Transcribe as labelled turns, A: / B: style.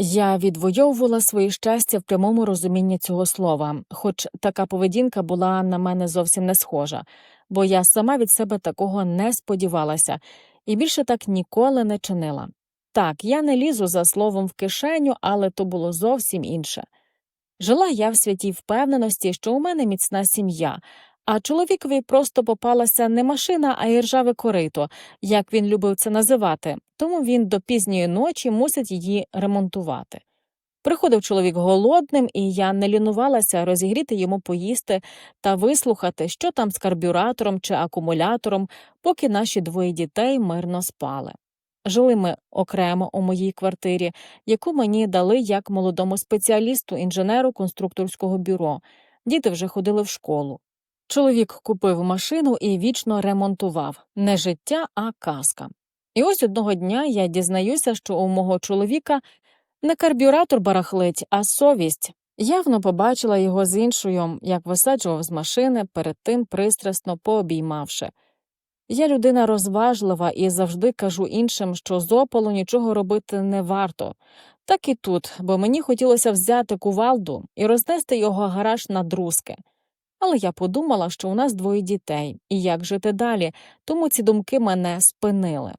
A: Я відвоювала своє щастя в прямому розумінні цього слова, хоч така поведінка була на мене зовсім не схожа, бо я сама від себе такого не сподівалася і більше так ніколи не чинила. Так, я не лізу за словом в кишеню, але то було зовсім інше. Жила я в святій впевненості, що у мене міцна сім'я, а чоловікові просто попалася не машина, а й ржаве корито, як він любив це називати, тому він до пізньої ночі мусить її ремонтувати. Приходив чоловік голодним, і я не лінувалася розігріти йому поїсти та вислухати, що там з карбюратором чи акумулятором, поки наші двоє дітей мирно спали. Жили ми окремо у моїй квартирі, яку мені дали як молодому спеціалісту інженеру конструкторського бюро. Діти вже ходили в школу. Чоловік купив машину і вічно ремонтував не життя, а казка. І ось одного дня я дізнаюся, що у мого чоловіка не карбюратор барахлить, а совість. Явно побачила його з іншою, як висаджував з машини, перед тим пристрасно пообіймавши. Я людина розважлива і завжди кажу іншим, що з опалу нічого робити не варто. Так і тут, бо мені хотілося взяти кувалду і рознести його гараж на друзки. Але я подумала, що у нас двоє дітей, і як жити далі, тому ці думки мене спинили.